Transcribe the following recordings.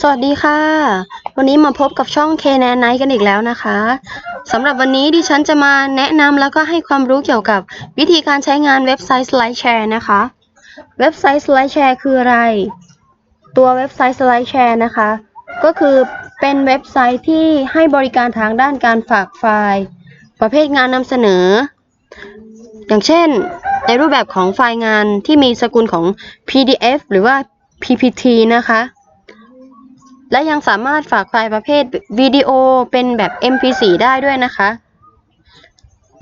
สวัสดีค่ะ วันนี้มาพบกับช่อง k n a n i กันอีกแล้วนะคะสำหรับวันนี้ดิฉันจะมาแนะนำแล้วก็ให้ความรู้เกี่ยวกับวิธีการใช้งานเว็บไซต์ SlideShare นะคะ เว็บไซต์ SlideShare คืออะไร ตัวเว็บไซต์ SlideShare นะคะ ก็คือเป็นเว็บไซต์ที่ให้บริการทางด้านการฝากไฟล์ ประเภทงานนำเสนอ อย่างเช่น ในรูปแบบของไฟล์งานที่มีสกุลของ PDF หรือว่า PPT นะคะ และยังสามารถฝากไฟล์ประเภทวิดีโอเป็นแบบ MP4 ได้ด้วยนะคะ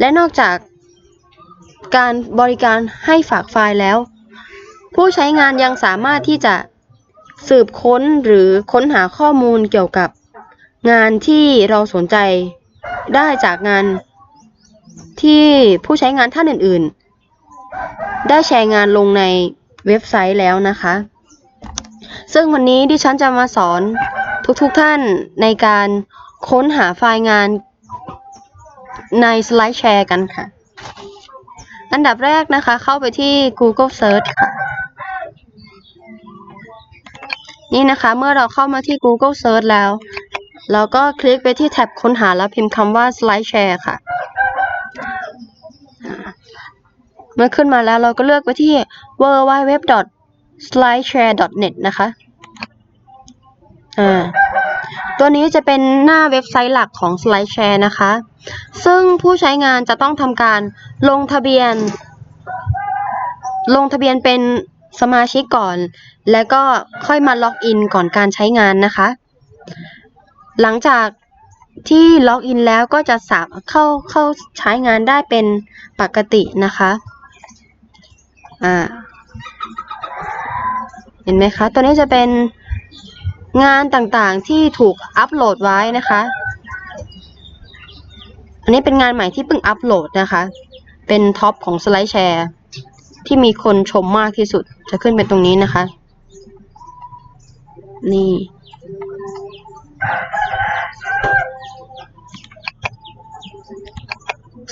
และนอกจากการบริการให้ฝากไฟล์แล้ว ผู้ใช้งานยังสามารถที่จะสืบค้นหรือค้นหาข้อมูลเกี่ยวกับงานที่เราสนใจได้จากงานที่ผู้ใช้งานท่านอื่น ๆ ได้แชร์งานลงในเว็บไซต์แล้วนะคะ ซึ่งวันนี้ดิฉันจะมาสอนทุกๆทท่านในการค้นหาไฟล์งานใน SlideShare กันค่ะ อันดับแรกนะคะเข้าไปที่ Google Search ค่ะ นี่นะคะเมื่อเราเข้ามาที่ Google Search แล้ว เราก็คลิกไปที่แท็บค้นหาแล้วพิมพ์คำว่า SlideShare ค่ะเมื่อขึ้นมาแล้วเราก็เลือกไปที่ www slideshare.net นะคะอ่าตัวนี้จะเป็นหน้าเว็บไซต์หลักของ SlideShare นะคะ ซึ่งผู้ใช้งานจะต้องทำการลงทะเบียน ลงทะเบียนเป็นสมาชิกก่อน แล้วก็ค่อยมาล็อกอินก่อนการใช้งานนะคะ หลังจากที่ล็อกอินแล้วก็จะสามารถเข้าเข้าใช้งานได้เป็นปกตินะคะ อ่า เห็นไหมคะ ตัวนี้จะเป็นงานต่างๆที่ถูกอัปโหลดไว้นะคะ อันนี้เป็นงานใหม่ที่เพิ่งอัปโหลดนะคะ เป็นท็อปของสไลด์แชร์ที่มีคนชมมากที่สุดจะขึ้นเป็นตรงนี้นะคะ นี่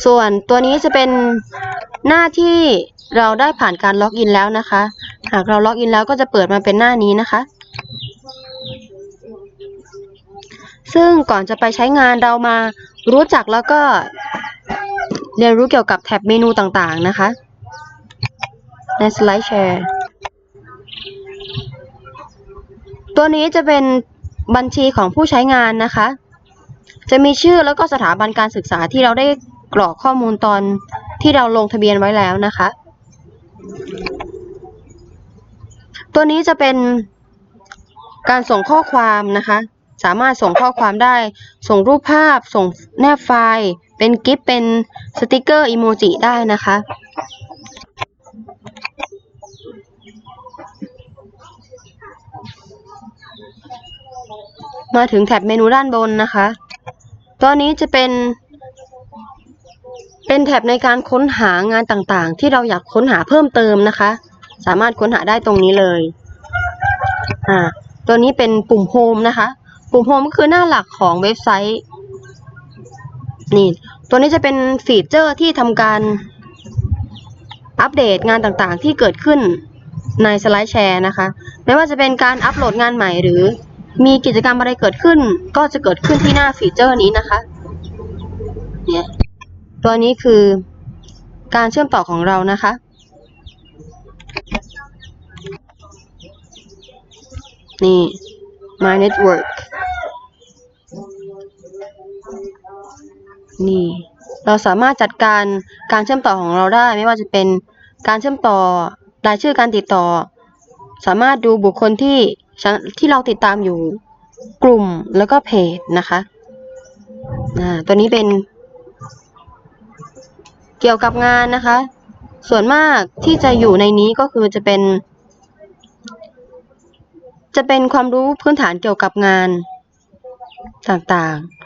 ส่วนตัวนี้จะเป็นหน้าที่เราได้ผ่านการล็อกอินแล้วนะคะ หากเราล็อกอินแล้วก็จะเปิดมาเป็นหน้านี้นะคะ ซึ่งก่อนจะไปใช้งานเรามารู้จักแล้วก็เรียนรู้เกี่ยวกับแท็บเมนูต่างๆนะคะ ใน SlideShare ตัวนี้จะเป็นบัญชีของผู้ใช้งานนะคะ จะมีชื่อแล้วก็สถาบันการศึกษาที่เราได้กรอกข้อมูลตอนที่เราลงทะเบียนไว้แล้วนะคะ ตัวนี้จะเป็นการส่งข้อความนะคะ สามารถส่งข้อความได้ ส่งรูปภาพ ส่งแนบไฟล์ เป็นกิฟเป็นสติกเกอร์อีโมจิได้นะคะ มาถึงแท็บเมนูด้านบนนะคะ ตัวนี้จะเป็น เป็นแท็บในการค้นหางานต่างๆ ที่เราอยากค้นหาเพิ่มเติมนะคะ สามารถค้นหาได้ตรงนี้เลย อ่า ตัวนี้เป็นปุ่มโฮมนะคะ ปุ่มโฮมก็คือหน้าหลักของเว็บไซต์ นี่ ตัวนี้จะเป็นฟีเจอร์ที่ทำการอัปเดตงานต่างๆ ที่เกิดขึ้นในสไลด์แชร์นะคะ ไม่ว่าจะเป็นการอัปโหลดงานใหม่หรือ มีกิจกรรมอะไรเกิดขึ้น ก็จะเกิดขึ้นที่หน้าฟีเจอร์นี้นะคะ เนี่ย ตัวนี้คือการเชื่อมต่อของเรานะคะ นี่ My Network นี่ เราสามารถจัดการการเชื่อมต่อของเราได้ ไม่ว่าจะเป็นการเชื่อมต่อรายชื่อการติดต่อ สามารถดูบุคคลที่ที่เราติดตามอยู่กลุ่มแล้วก็เพจนะคะอ่าตัวนี้เป็น เกี่ยวกับงานนะคะ ส่วนมากที่จะอยู่ในนี้ก็คือจะเป็น จะเป็นความรู้พื้นฐานเกี่ยวกับงานต่างๆ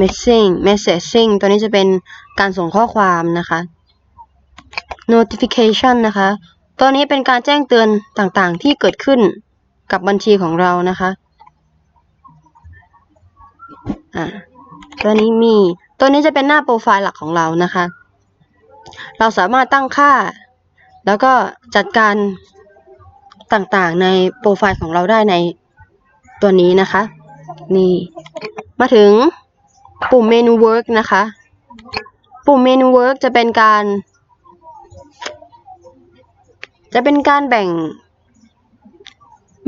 messaging messaging ตัวนี้จะเป็นการส่งข้อความนะคะ notification นะคะ ตัวนี้เป็นการแจ้งเตือนต่างๆ ที่เกิดขึ้นกับบัญชีของเรานะคะ อ่า ตัวนี้มี ตัวนี้จะเป็นหน้าโปรไฟล์หลักของเรานะคะ เราสามารถตั้งค่า แล้วก็จัดการต่างๆในโปรไฟล์ของเราได้ในตัวนี้นะคะ นี่ มาถึงปุ่มเมนู work นะคะ ปุ่มเมนู work จะเป็นการ จะเป็นการแบ่ง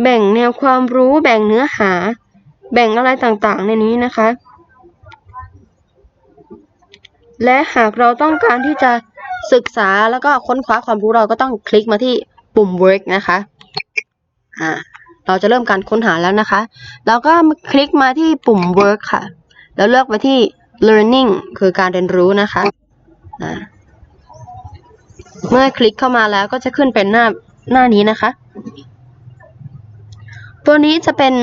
แบ่งแนวความรู้ แบ่งเนื้อหา แบ่งอะไรต่างๆ ในนี้นะคะ และหากเราต้องการที่จะศึกษาแล้วก็ค้นคว้าความรู้เราก็ต้องคลิกมาที่ปุ่ม work นะคะ อ่า เราจะเริ่มการค้นหาแล้วนะคะเราก็คลิกมาที่ปุ่ม work ค่ะ แล้วเลือกไปที่ learning คือการเรียนรู้นะคะ อ่า เมื่อคลิกเข้ามาแล้วก็จะขึ้นเป็นหน้าหน้านี้นะคะ ตัวนี้จะเป็น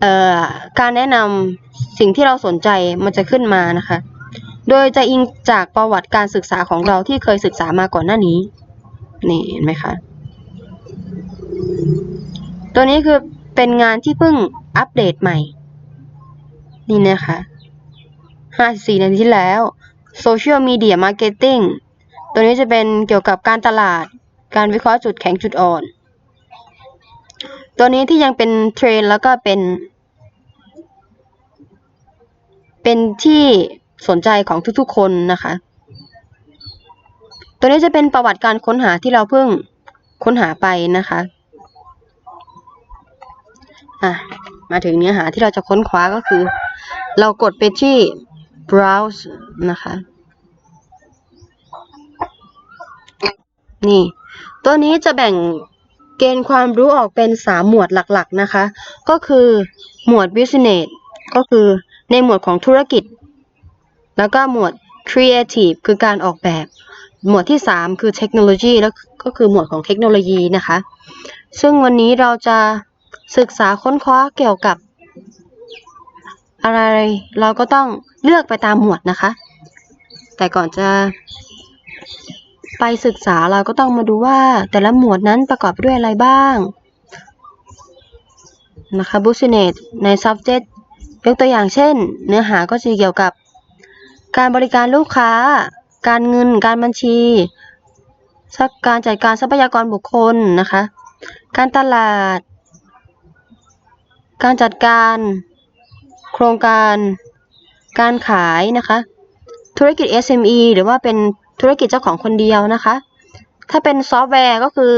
เอ่อการแนะนำสิ่งที่เราสนใจมันจะขึ้นมานะคะ โดยจะอิงจากประวัติการศึกษาของเราที่เคยศึกษามาก่อนหน้านี้ นี่เห็นไหมคะ ตัวนี้คือเป็นงานที่เพิ่งอัปเดตใหม่ นี่นะคะ54นาทีที่แล้ว Social Media Marketing ตัวนี้จะเป็นเกี่ยวกับการตลาด การวิเคราะห์จุดแข็งจุดอ่อน ตัวนี้ที่ยังเป็นเทรนแล้วก็เป็น เป็นที่สนใจของทุกๆคนนะคะ ตัวนี้จะเป็นประวัติการค้นหาที่เราเพิ่งค้นหาไปนะคะอะมาถึงเนื้อหาที่เราจะค้นคว้าก็คือ เรากดไปที่ browse นะคะ นี่ ตัวนี้จะแบ่ง เกณฑ์ความรู้ออกเป็นสามหมวดหลักๆนะคะ ก็คือหมวด business ก็คือในหมวดของธุรกิจ แล้วก็หมวด creative คือการออกแบบ หมวดที่สามคือเทคโนโลยีแล้วก็คือหมวดของเทคโนโลยีนะคะ ซึ่งวันนี้เราจะศึกษาค้นคว้าเกี่ยวกับ อะไรเราก็ต้องเลือกไปตามหมวดนะคะ แต่ก่อนจะ ไปศึกษาเราก็ต้องมาดูว่าแต่ละหมวดนั้นประกอบด้วยอะไรบ้างนะคะ business ใน subject ยกตัวอย่างเช่น เนื้อหาก็จะเกี่ยวกับ การบริการลูกค้า การเงิน การบัญชีกการจัดการทรัพยากรบุคคลนะคะ การตลาด การจัดการ โครงการ การขายนะคะ ธุรกิจ SME หรือว่าเป็น ธุรกิจเจ้าของคนเดียวนะคะ ถ้าเป็นซอฟต์แวร์ก็คือ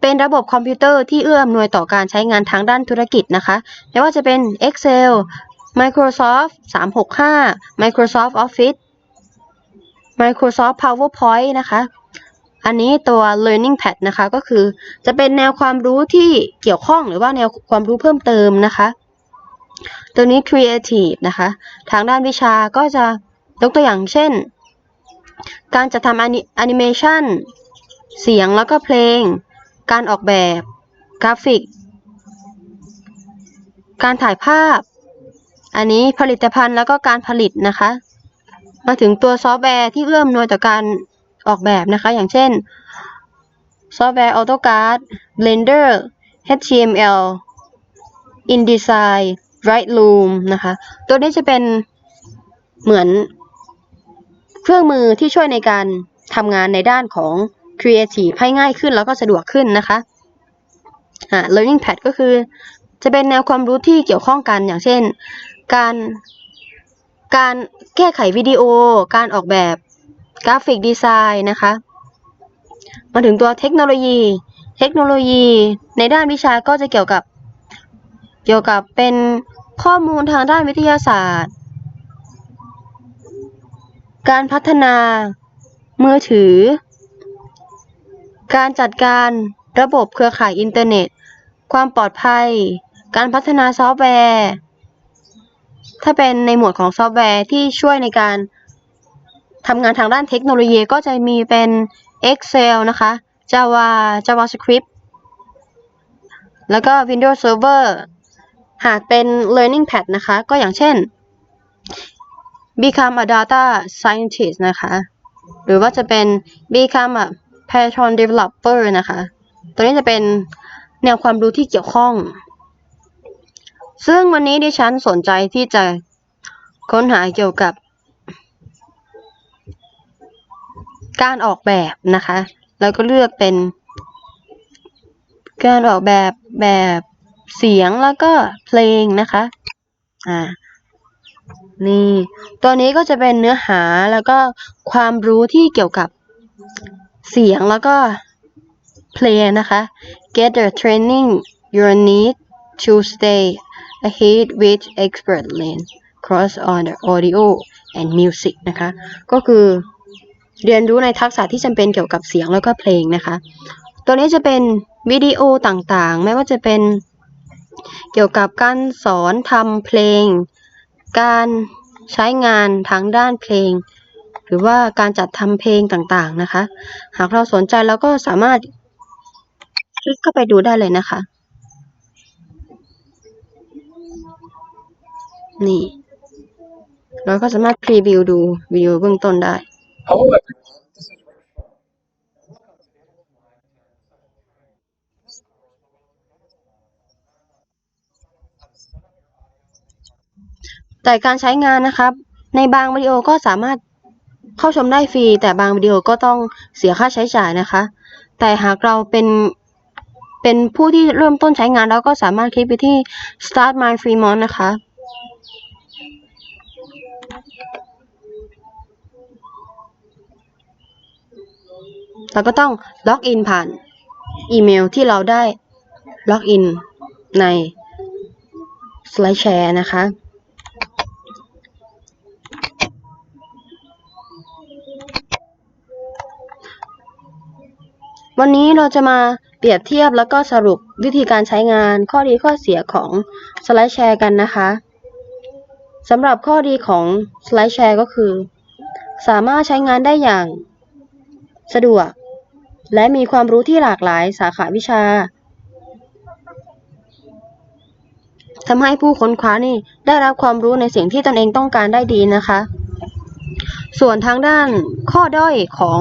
เป็นระบบคอมพิวเตอร์ที่เอื้ออำนวยต่อการใช้งานทางด้านธุรกิจนะคะ ไม่ว่าจะเป็น Excel Microsoft 365 Microsoft Office Microsoft PowerPoint นะคะ อันนี้ตัว Learning Pad นะคะก็คือจะเป็นแนวความรู้ที่เกี่ยวข้องหรือว่าแนวความรู้เพิ่มเติมนะคะ ตัวนี้ Creative นะคะ ทางด้านวิชาก็จะยกตัวอย่างเช่น การจะทำแอนิเมชันเสียงแล้วก็เพลง การออกแบบ กราฟิก การถ่ายภาพ อันนี้ผลิตภัณฑ์แล้วก็การผลิตนะคะ มาถึงตัวซอฟต์แวร์ที่เอื้อมหน่วยต่อการออกแบบนะคะ อย่างเช่น ซอฟต์แวร์ AutoCAD Blender HTML InDesign Lightroom นะคะ ตัวนี้จะเป็นเหมือน เครื่องมือที่ช่วยในการทำงานในด้านของ Creative ให้ง่ายขึ้นแล้วก็สะดวกขึ้นนะคะอ่า Learning Pad ก็คือ จะเป็นแนวความรู้ที่เกี่ยวข้องกันอย่างเช่น การการแก้ไขวิดีโอ การออกแบบกราฟิกดีไซน์นะคะ มาถึงตัวเทคโนโลยี เทคโนโลยี ในด้านวิชาก็จะเกี่ยวกับ เกี่ยวกับเป็นข้อมูลทางด้านวิทยาศาสตร์ การพัฒนามือถือ การจัดการระบบเครือข่ายอินเทอร์เน็ต ความปลอดภัย การพัฒนาซอฟต์แวร์ ถ้าเป็นในหมวดของซอฟต์แวร์ที่ช่วยในการทำงานทางด้านเทคโนโลยีก็จะมีเป็น Excel นะคะ Java JavaScript แล้วก็ Windows Server หากเป็น Learning Pad นะคะ ก็อย่างเช่น Become a Data Scientist นะคะ หรือว่าจะเป็น Become a Python Developer นะคะ ตัวนี้จะเป็นแนวความรู้ที่เกี่ยวข้อง ซึ่งวันนี้ดิฉันสนใจที่จะค้นหาเกี่ยวกับ การออกแบบนะคะ แล้วก็เลือกเป็น การออกแบบแบบเสียงแล้วก็เพลงนะคะ อ่า นี่ตัวนี้ก็จะเป็นเนื้อหาแล้วก็ความรู้ที่เกี่ยวกับเสียงแล้วก็เพลงนะคะ get the training you need to stay ahead with expert lane cross on the audio and music นะคะ ก็คือเรียนรู้ในทักษะที่จำเป็นเกี่ยวกับเสียงแล้วก็เพลงนะคะ ตัวนี้จะเป็นวิดีโอต่างๆ ไม่ว่าจะเป็นเกี่ยวกับการสอนทำเพลง การใช้งานทางด้านเพลง หรือว่าการจัดทำเพลงต่างๆนะคะ หากเราสนใจเราก็สามารถคลิกเข้าไปดูได้เลยนะคะ นี่ เราก็สามารถพรีวิวดูวิดีโอเบื้องต้นได้ แต่การใช้งานนะครับ ในบางวิดีโอก็สามารถเข้าชมได้ฟรี แต่บางวิดีโอก็ต้องเสียค่าใช้จ่ายนะคะ แต่หากเราเป็นเป็นผู้ที่เริ่มต้นใช้งานเราก็สามารถคลิกไปที่ start my free month นะคะ เราก็ต้องล็อกอินผ่านอีเมลที่เราได้ล็อกอินใน SlideShare นะคะ วันนี้เราจะมาเปรียบเทียบแล้วก็สรุปวิธีการใช้งานข้อดีข้อเสียของ SlideShare กันนะคะสำหรับข้อดีของ SlideShare ก็คือ สามารถใช้งานได้อย่างสะดวก และมีความรู้ที่หลากหลายสาขาวิชาทำให้ผู้ค้นคว้านี่ได้รับความรู้ในสิ่งที่ตนเองต้องการได้ดีนะคะ ส่วนทางด้านข้อด้อยของ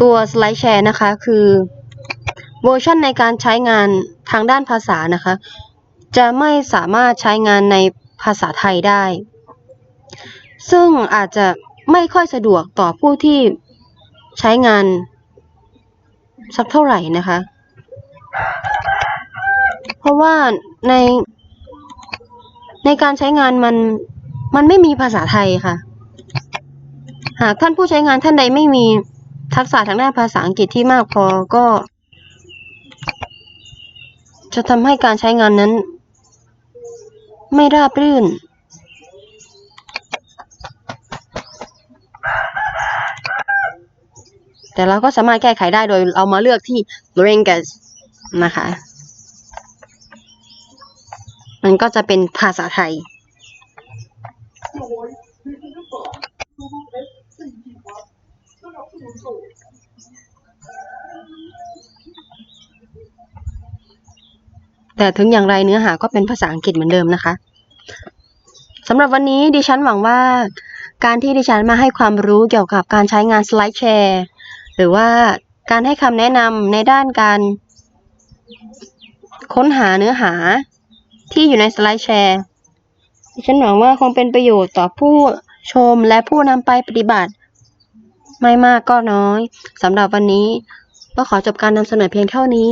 ตัว SlideShare นะคะ คือเวอร์ชันในการใช้งานทางด้านภาษานะคะ จะไม่สามารถใช้งานในภาษาไทยได้ ซึ่งอาจจะไม่ค่อยสะดวกต่อผู้ที่ใช้งานสักเท่าไหร่นะคะ เพราะว่าในในการใช้งานมันมันไม่มีภาษาไทยค่ะ หากท่านผู้ใช้งานท่านใดไม่มี ทักษะทางด้านภาษาอังกฤษที่มากพอก็ จะทำให้การใช้งานนั้น ไม่ราบรื่น แต่เราก็สามารถแก้ไขได้โดยเอามาเลือกที่ language นะคะ มันก็จะเป็นภาษาไทย ยแต่ถึงอย่างไรเนื้อหาก็เป็นภาษาอังกฤษเหมือนเดิมนะคะสำหรับวันนี้ดิฉันหวังว่า การที่ดิฉันมาให้ความรู้เกี่ยวกับการใช้งานสไลด์แชร์หรือว่าการให้คำแนะนำในด้านการค้นหาเนื้อหาที่อยู่ในสไลด์แชร์ดิฉันหวังว่าคงเป็นประโยชน์ต่อผู้ชมและผู้นำไปปฏิบัติ ไม่มากก็น้อยสำหรับวันนี้ ก็ขอจบการนำเสนอเพียงเท่านี้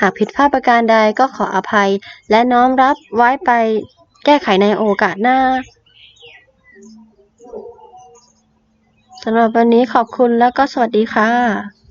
หากผิดพลาดประการใดก็ขออภัย และน้อมรับไว้ไปแก้ไขในโอกาสหน้าสำหรับวันนี้ขอบคุณแล้วก็สวัสดีค่ะ